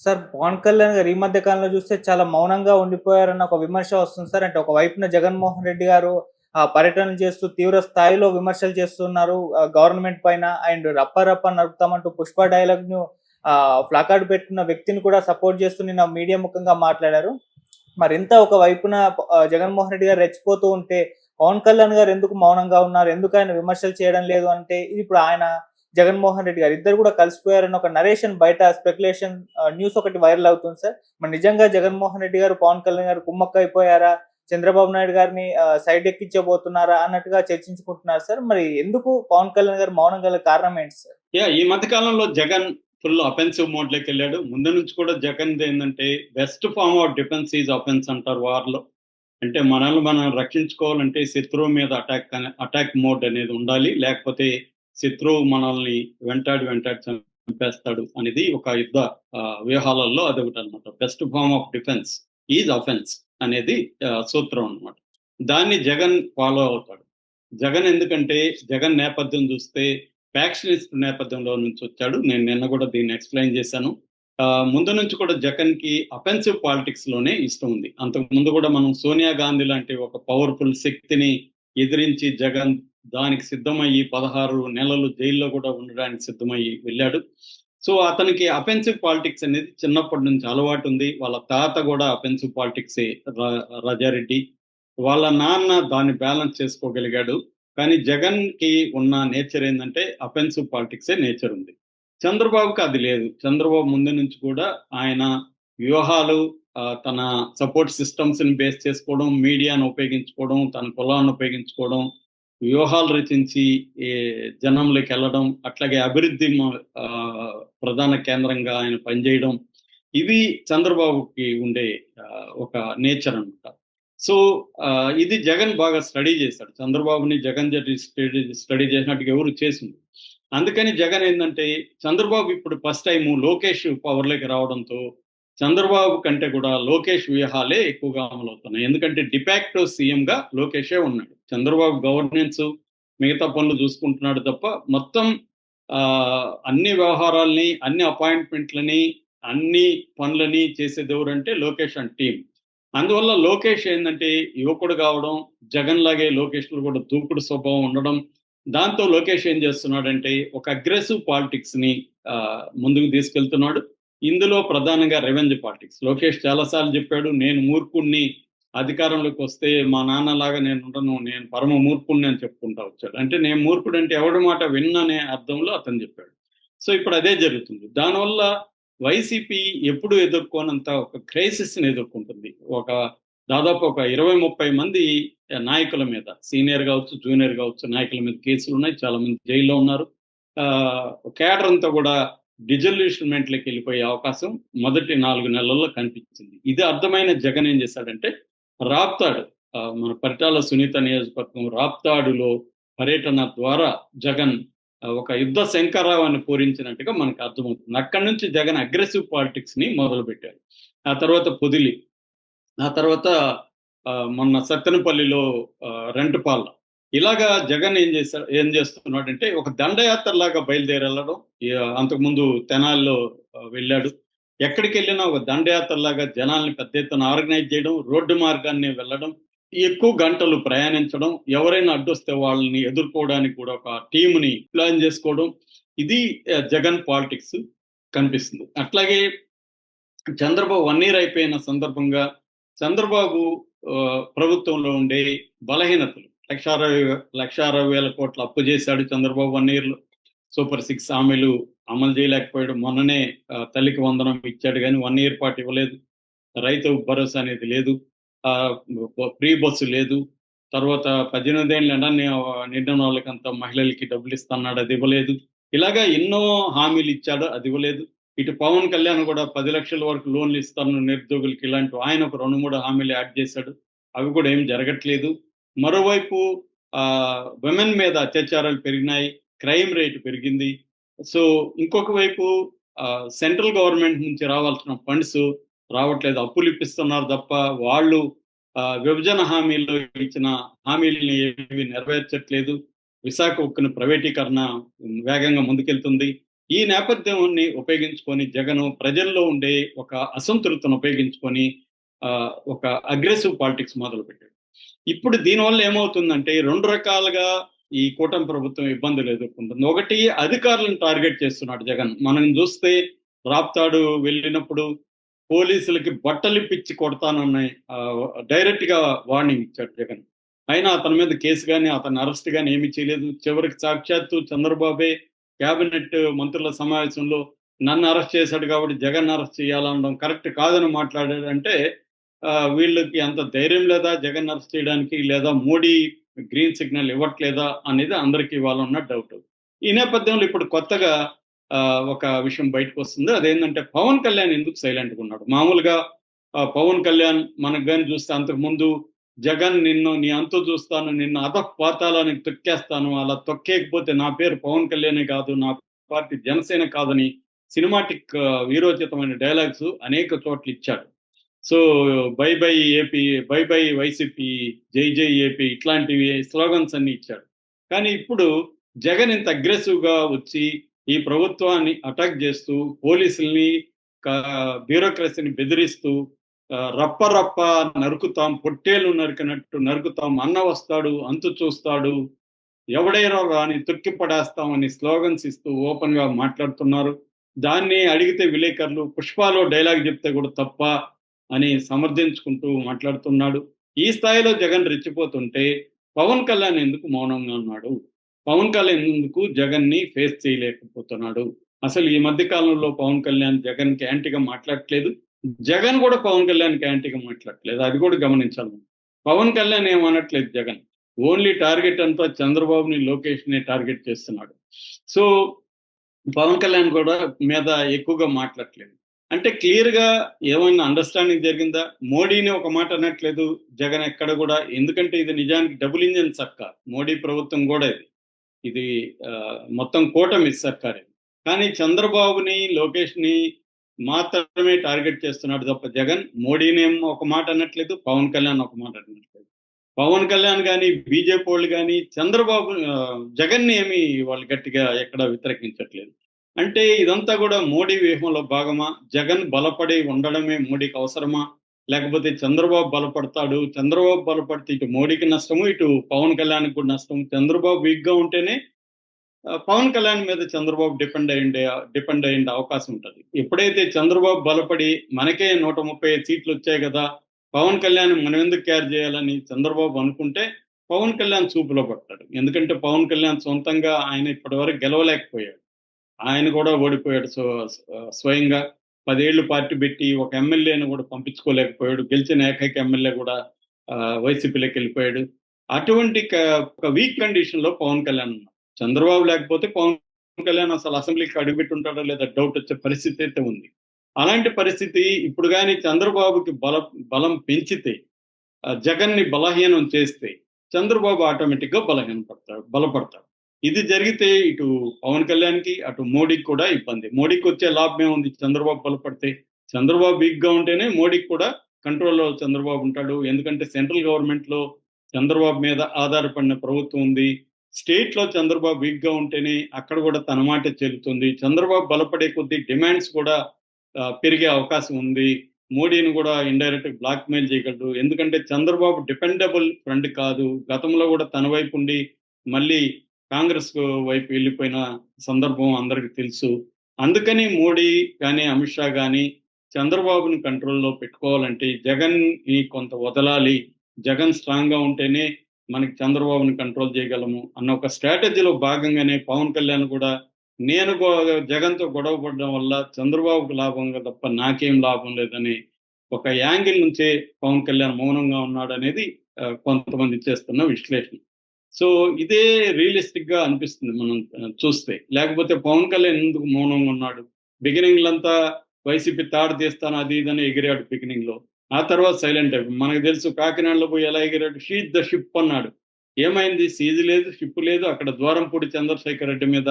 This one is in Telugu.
సార్ పవన్ కళ్యాణ్ గారు ఈ మధ్య కాలంలో చూస్తే చాలా మౌనంగా ఉండిపోయారన్న ఒక విమర్శ వస్తుంది సార్. అంటే ఒక వైపున జగన్మోహన్ రెడ్డి గారు ఆ పర్యటనలు చేస్తూ తీవ్ర స్థాయిలో విమర్శలు చేస్తున్నారు గవర్నమెంట్ పైన. అండ్ రప్ప రప్ప నడుపుతామంటూ పుష్ప డైలాగ్ను ఫ్లాకార్డ్ పెట్టిన వ్యక్తిని కూడా సపోర్ట్ చేస్తూ నిన్న మీడియా ముఖంగా మాట్లాడారు. మరి ఇంత ఒక వైపున జగన్మోహన్ రెడ్డి గారు రెచ్చిపోతూ ఉంటే పవన్ కళ్యాణ్ గారు ఎందుకు మౌనంగా ఉన్నారు? ఎందుకు ఆయన విమర్శలు చేయడం లేదు అంటే ఇది ఇప్పుడు ఆయన జగన్మోహన్ రెడ్డి గారు ఇద్దరు కూడా కలిసిపోయారని ఒక నరేషన్ బయట స్పెక్యులేషన్ న్యూస్ ఒకటి వైరల్ అవుతుంది సార్. మరి నిజంగా జగన్మోహన్ రెడ్డి గారు పవన్ కళ్యాణ్ గారు కుమ్మక్క అయిపోయారా? చంద్రబాబు నాయుడు గారిని సైడ్ ఎక్కించబోతున్నారా అన్నట్టుగా చర్చించుకుంటున్నారు సార్. మరి ఎందుకు పవన్ కళ్యాణ్ గారు మౌనం గల కారణం ఏంటి సార్? యా ఈ మధ్య కాలంలో జగన్ ఫుల్ అఫెన్సివ్ మోడ్లోకి వెళ్ళాడు. ముందు నుంచి కూడా జగన్ ఏంటంటే best form of defence is offence అంటారు వార్లో. అంటే మనల్ని మనం రక్షించుకోవాలంటే శత్రువు మీద అటాక్ అటాక్ మోడ్ అనేది ఉండాలి. లేకపోతే శత్రువు మనల్ని వెంటాడి వెంటాడి చంపేస్తాడు అనేది ఒక యుద్ధ వ్యూహాలలో వ్యూహాలలో అదొకటి అనమాట best form of defence is offence అనేది సూత్రం అన్నమాట. దాన్ని జగన్ ఫాలో అవుతాడు. జగన్ ఎందుకంటే జగన్ నేపథ్యం చూస్తే ఫ్యాక్షనిస్ట్ నేపథ్యంలో నుంచి వచ్చాడు. నేను నిన్న కూడా దీన్ని ఎక్స్ప్లెయిన్ చేశాను. ముందు నుంచి కూడా జగన్కి అఫెన్సివ్ పాలిటిక్స్లోనే ఇష్టం ఉంది. అంతకు ముందు కూడా మనం సోనియా గాంధీ లాంటి ఒక పవర్ఫుల్ శక్తిని ఎదిరించి జగన్ దానికి సిద్ధమయ్యి పదహారు నెలలు జైల్లో కూడా ఉండడానికి సిద్ధమయ్యి వెళ్ళాడు. సో అతనికి అఫెన్సివ్ పాలిటిక్స్ అనేది చిన్నప్పటి నుంచి అలవాటు ఉంది. వాళ్ళ తాత కూడా అఫెన్సివ్ పాలిటిక్స్ రాజారెడ్డి. వాళ్ళ నాన్న దాన్ని బ్యాలెన్స్ చేసుకోగలిగాడు. కానీ జగన్కి ఉన్న నేచర్ ఏంటంటే అఫెన్సివ్ పాలిటిక్సే నేచర్ ఉంది. చంద్రబాబుకి అది లేదు. చంద్రబాబు ముందు నుంచి కూడా ఆయన వ్యూహాలు తన సపోర్ట్ సిస్టమ్స్ని బేస్ చేసుకోవడం మీడియాను ఉపయోగించుకోవడం తన కులాన్ని ఉపయోగించుకోవడం వ్యూహాలు రచించి జనంలోకి వెళ్ళడం అట్లాగే అభివృద్ధి ఆ, ప్రధాన కేంద్రంగా ఆయన పనిచేయడం ఇవి చంద్రబాబుకి ఉండే ఒక నేచర్ అనమాట సో ఆ, ఇది జగన్ బాగా స్టడీ చేశాడు. చంద్రబాబుని జగన్ స్టడీ స్టడీ చేసినట్టుగా ఎవరు చేసింది అందుకని జగన్ ఏంటంటే చంద్రబాబు ఇప్పుడు ఫస్ట్ టైం లోకేష్ పవర్లోకి రావడంతో చంద్రబాబు కంటే కూడా లోకేష్ వ్యూహాలే ఎక్కువగా అమలవుతున్నాయి. ఎందుకంటే డిపాక్టో సీఎం గా లోకేషే ఉన్నాడు. చంద్రబాబు గవర్నెన్స్ మిగతా పనులు చూసుకుంటున్నాడు తప్ప మొత్తం ఆ, అన్ని వ్యవహారాలని అన్ని అపాయింట్మెంట్లని అన్ని పనులని చేసేది ఎవరంటే లోకేష్ అండ్ టీం అందువల్ల లోకేష్ ఏంటంటే యువకుడు కావడం జగన్ లాగే లోకేష్లో కూడా దూకుడు స్వభావం ఉండడం దాంతో లోకేష్ ఏం చేస్తున్నాడంటే ఒక అగ్రెసివ్ పాలిటిక్స్ని ఆ, ముందుకు తీసుకెళ్తున్నాడు. ఇందులో ప్రధానంగా రెవెన్యూ పాలిటిక్స్. లోకేష్ చాలాసార్లు చెప్పాడు నేను మూర్ఖుణ్ణి అధికారంలోకి వస్తే మా నాన్నలాగా నేను ఉండను నేను పరమ మూర్ఖుణ్ణి అని చెప్పుకుంటా వచ్చాడు. అంటే నేను మూర్ఖుడు అంటే ఎవడి మాట విన్ననే అర్థంలో అతను చెప్పాడు. సో ఇప్పుడు అదే జరుగుతుంది. దానివల్ల వైసీపీ ఎప్పుడు ఎదుర్కోనంత ఒక క్రైసిస్ని ఎదుర్కొంటుంది. ఒక దాదాపు ఒక ఇరవై ముప్పై మంది నాయకుల మీద సీనియర్ కావచ్చు జూనియర్ కావచ్చు నాయకుల మీద కేసులు ఉన్నాయి. చాలా మంది జైల్లో ఉన్నారు. ఆ, కేడర్ అంతా కూడా డిజల్యూషన్మెంట్లోకి వెళ్ళిపోయే అవకాశం మొదటి నాలుగు నెలల్లో కనిపించింది. ఇది అర్థమైన జగన్ ఏం చేశాడంటే రాప్తాడు మన పరిటాల సునీత నియోజకవర్గం రాప్తాడులో పర్యటన ద్వారా జగన్ ఒక యుద్ధ శంకరావాన్ని పూరించినట్టుగా మనకు అర్థమవుతుంది. అక్కడి నుంచి జగన్ అగ్రెసివ్ పాలిటిక్స్ని మొదలు పెట్టారు ఆ తర్వాత పొదిలి ఆ తర్వాత ఆ, మొన్న సత్తెనపల్లిలో ఆ, రెంటపాల ఇలాగా జగన్ ఏం చేశాడు ఏం చేస్తున్నాడంటే ఒక దండయాత్ర లాగా బయలుదేరి వెళ్ళడం అంతకుముందు తెనాల్లో వెళ్ళాడు. ఎక్కడికి వెళ్ళినా ఒక దండయాత్ర లాగా జనాల్ని పెద్ద ఎత్తున ఆర్గనైజ్ చేయడం రోడ్డు మార్గాన్ని వెళ్ళడం ఎక్కువ గంటలు ప్రయాణించడం ఎవరైనా అడ్డొస్తే వాళ్ళని ఎదుర్కోవడానికి కూడా ఒక టీంని ప్లాన్ చేసుకోవడం ఇది జగన్ పాలిటిక్స్ కనిపిస్తుంది. అట్లాగే చంద్రబాబు వన్ ఇయర్ అయిపోయిన సందర్భంగా చంద్రబాబు ప్రభుత్వంలో ఉండే బలహీనతలు లక్ష అరవై లక్ష అరవై వేల కోట్ల అప్పు చేశాడు చంద్రబాబు వన్ ఇయర్లో సూపర్ సిక్స్ హామీలు అమలు చేయలేకపోయాడు. మొన్ననే తల్లికి వందనం ఇచ్చాడు కానీ వన్ ఇయర్ పాటు ఇవ్వలేదు. రైతు భరోసా అనేది లేదు. ఫ్రీ బస్సు లేదు. తర్వాత పద్దెనిమిది ఏళ్ళు నిండిన వాళ్ళకంత మహిళలకి డబ్బులు ఇస్తున్నాడు అది ఇవ్వలేదు. ఇలాగా ఎన్నో హామీలు ఇచ్చాడు అది ఇవ్వలేదు. ఇటు పవన్ కళ్యాణ్ కూడా పది లక్షల వరకు లోన్లు ఇస్తాను నిరుద్యోగులకి ఇలాంటి ఆయన ఒక రెండు మూడు హామీలు యాడ్ చేశాడు. అవి కూడా ఏం జరగట్లేదు. మరోవైపు ఆ విమెన్ మీద అత్యాచారాలు పెరిగినాయి క్రైమ్ రేట్ పెరిగింది. సో ఇంకొక వైపు సెంట్రల్ గవర్నమెంట్ నుంచి రావాల్సిన ఫండ్స్ రావట్లేదు. అప్పులు ఇప్పిస్తున్నారు తప్ప వాళ్ళు ఆ, విభజన హామీల్లో ఇచ్చిన హామీలని ఏవి నెరవేర్చట్లేదు. విశాఖ ఉక్కును ప్రైవేటీకరణ వేగంగా ముందుకెళ్తుంది. ఈ నేపథ్యాన్ని ఉపయోగించుకొని జగన్ ప్రజల్లో ఉండే ఒక అసంతృప్తిని ఉపయోగించుకొని ఆ, ఒక అగ్రెసివ్ పాలిటిక్స్ మొదలుపెట్టాడు. ఇప్పుడు దీనివల్ల ఏమవుతుందంటే రెండు రకాలుగా ఈ కూటమి ప్రభుత్వం ఇబ్బందులు ఎదుర్కొంటుంది. ఒకటి అధికారులను టార్గెట్ చేస్తున్నాడు జగన్. మనం చూస్తే రాప్తాడు వెళ్ళినప్పుడు పోలీసులకి బట్టలు పిచ్చి కొడతానని డైరెక్ట్గా వార్నింగ్ ఇచ్చాడు జగన్. అయినా అతని మీద కేసు కానీ అతని అరెస్ట్ కానీ ఏమీ చేయలేదు. చివరికి సాక్షాత్తు చంద్రబాబే కేబినెట్ మంత్రుల సమావేశంలో నన్ను అరెస్ట్ చేశాడు కాబట్టి జగన్ అరెస్ట్ చేయాలనడం కరెక్ట్ కాదని మాట్లాడాడు అంటే వీళ్ళకి అంత ధైర్యం లేదా? జగన్ అరెస్ట్ చేయడానికి లేదా మోడీ గ్రీన్ సిగ్నల్ ఇవ్వట్లేదా అనేది అందరికీ ఇవాళ ఉన్న డౌట్. ఈ నేపథ్యంలో ఇప్పుడు కొత్తగా ఆ, ఒక విషయం బయటకు వస్తుంది. అదేంటంటే పవన్ కళ్యాణ్ ఎందుకు సైలెంట్గా ఉన్నాడు? మామూలుగా ఆ, పవన్ కళ్యాణ్ మనకు కానీ చూస్తే అంతకు ముందు జగన్ నిన్ను నీ అంతు చూస్తాను నిన్ను అధ పాతాలని తొక్కేస్తాను అలా తొక్కేయకపోతే నా పేరు పవన్ కళ్యాణే కాదు నా పార్టీ జనసేన కాదని సినిమాటిక్ వీరోచితమైన డైలాగ్స్ అనేక చోట్ల ఇచ్చాడు. So bye bye AP bye bye YCP జై జై ఏపీ ఇట్లాంటివి స్లోగన్స్ అన్ని ఇచ్చాడు కానీ ఇప్పుడు జగన్ ఇంత అగ్రెసివ్గా వచ్చి ఈ ప్రభుత్వాన్ని అటాక్ చేస్తూ పోలీసుల్ని బ్యూరోక్రసీని బెదిరిస్తూ రప్ప రప్ప నరుకుతాం పొట్టేలు నరికినట్టు నరుకుతాం అన్న వస్తాడు అంతు చూస్తాడు ఎవడైనా రాని తొక్కి పడేస్తాం అని స్లోగన్స్ ఇస్తూ ఓపెన్గా మాట్లాడుతున్నారు. దాన్ని అడిగితే విలేకరులు పుష్పాలో డైలాగ్ చెప్తే కూడా తప్ప అని సమర్థించుకుంటూ మాట్లాడుతున్నాడు. ఈ స్థాయిలో జగన్ రెచ్చిపోతుంటే పవన్ కళ్యాణ్ ఎందుకు మౌనంగా ఉన్నాడు? పవన్ కళ్యాణ్ ఎందుకు జగన్ని ఫేస్ చేయలేకపోతున్నాడు? అసలు ఈ మధ్య కాలంలో పవన్ కళ్యాణ్ జగన్కి యాంటీగా మాట్లాడట్లేదు. జగన్ కూడా పవన్ కళ్యాణ్కి యాంటీగా మాట్లాడట్లేదు. అది కూడా గమనించాలి. పవన్ కళ్యాణ్ ఏమనట్లేదు జగన్. ఓన్లీ టార్గెట్ అంతా చంద్రబాబుని లోకేష్ని టార్గెట్ చేస్తున్నాడు. సో పవన్ కళ్యాణ్ కూడా మీద ఎక్కువగా మాట్లాడట్లేదు. అంటే క్లియర్గా ఏమైనా అండర్స్టాండింగ్ జరిగిందా? మోడీని ఒక మాట అనట్లేదు. జగన్ ఎక్కడ కూడా. ఎందుకంటే ఇది నిజానికి డబుల్ ఇంజన్ సర్కార్. మోడీ ప్రభుత్వం కూడా ఇది. ఇది ఆ, మొత్తం కూటమి సర్కార్. కానీ చంద్రబాబుని లోకేష్ని మాత్రమే టార్గెట్ చేస్తున్నాడు తప్ప జగన్ మోడీనేం ఒక మాట అనట్లేదు పవన్ కళ్యాణ్ ఒక మాట అనట్లేదు. పవన్ కళ్యాణ్ కానీ బీజేపీ వాళ్ళు కానీ చంద్రబాబు జగన్ని జగన్ని ఏమి వాళ్ళు గట్టిగా ఎక్కడ వ్యతిరేకించట్లేదు. అంటే ఇదంతా కూడా మోడీ వ్యూహంలో భాగమా? జగన్ బలపడి ఉండడమే మోడీకి అవసరమా? లేకపోతే చంద్రబాబు బలపడతాడు? చంద్రబాబు బలపడితే ఇటు మోడీకి నష్టము? ఇటు పవన్ కళ్యాణ్కి కూడా నష్టం చంద్రబాబు వీక్గా ఉంటేనే పవన్ కళ్యాణ్ మీద చంద్రబాబు డిపెండ్ అయ్యిండే డిపెండ్ అయ్యే అవకాశం ఉంటుంది. ఎప్పుడైతే చంద్రబాబు బలపడి మనకే నూట ముప్పై సీట్లు వచ్చాయి కదా పవన్ కళ్యాణ్ మనం ఎందుకు క్యార్ చేయాలని చంద్రబాబు అనుకుంటే పవన్ కళ్యాణ్ చూపులో పడతాడు. ఎందుకంటే పవన్ కళ్యాణ్ సొంతంగా ఆయన ఇప్పటివరకు గెలవలేకపోయాడు. ఆయన కూడా ఓడిపోయాడు. సో స్వయంగా పదేళ్ళు పార్టీ పెట్టి ఒక ఎమ్మెల్యేని కూడా పంపించుకోలేకపోయాడు. గెలిచిన ఏకైక ఎమ్మెల్యే కూడా వైసీపీలోకి వెళ్ళిపోయాడు. అటువంటి ఒక వీక్ కండిషన్లో పవన్ కళ్యాణ్ ఉన్నాడు. చంద్రబాబు లేకపోతే పవన్ కళ్యాణ్ అసలు అసెంబ్లీకి అడుగుపెట్టుంటాడో లేదా డౌట్ వచ్చే పరిస్థితి అయితే ఉంది. అలాంటి పరిస్థితి ఇప్పుడు కానీ చంద్రబాబుకి బల బలం పెంచితే జగన్ని జగన్ని బలహీనం చేస్తే చంద్రబాబు ఆటోమేటిక్గా బలహీన పడతాడు బలపడతాడు. ఇది జరిగితే ఇటు పవన్ కళ్యాణ్కి అటు మోడీకి కూడా ఇబ్బంది. మోడీకి వచ్చే లాభం ఏముంది? చంద్రబాబు బలపడితే. చంద్రబాబు వీక్గా ఉంటేనే మోడీకి కూడా కంట్రోల్లో చంద్రబాబు ఉంటాడు. ఎందుకంటే సెంట్రల్ గవర్నమెంట్లో చంద్రబాబు మీద ఆధారపడిన ప్రభుత్వం ఉంది. స్టేట్లో చంద్రబాబు వీక్గా ఉంటేనే అక్కడ కూడా తన మాట చెల్లుతుంది. చంద్రబాబు బలపడే కొద్దీ డిమాండ్స్ కూడా పెరిగే అవకాశం ఉంది. మోడీని కూడా ఇండైరెక్ట్ బ్లాక్మెయిల్ చేయగలడు. ఎందుకంటే చంద్రబాబు డిపెండబుల్ ఫ్రెండ్ కాదు. గతంలో కూడా తన వైపు ఉండి మళ్ళీ కాంగ్రెస్ వైపు వెళ్ళిపోయిన సందర్భం అందరికి తెలుసు. అందుకని మోడీ కానీ అమిత్ షా కానీ చంద్రబాబుని కంట్రోల్లో పెట్టుకోవాలంటే జగన్ని కొంత వదలాలి. జగన్ స్ట్రాంగ్గా ఉంటేనే మనకి చంద్రబాబుని కంట్రోల్ చేయగలము అన్న ఒక స్ట్రాటజీలో భాగంగానే పవన్ కళ్యాణ్ కూడా నేను జగన్తో గొడవ పడడం వల్ల చంద్రబాబుకు లాభంగా తప్ప నాకేం లాభం లేదని ఒక యాంగిల్ నుంచే పవన్ కళ్యాణ్ మౌనంగా ఉన్నాడు అనేది కొంతమంది చేస్తున్న విశ్లేషణ. సో ఇదే రియలిస్టిక్గా అనిపిస్తుంది మనం చూస్తే. లేకపోతే పవన్ కళ్యాణ్ ఎందుకు మౌనంగా ఉన్నాడు? బిగినింగ్ అంతా వైసీపీ తాడు తీస్తాను అది ఇదని ఎగిరాడు బిగినింగ్లో ఆ తర్వాత సైలెంట్ అయిపోయి మనకు తెలుసు కాకినాడలో పోయి ఎలా ఎగిరాడు? షీట్ ద షిప్ అన్నాడు. ఏమైంది? సీజ్ లేదు షిప్ లేదు అక్కడ ద్వారంపూడి చంద్రశేఖర్ రెడ్డి మీద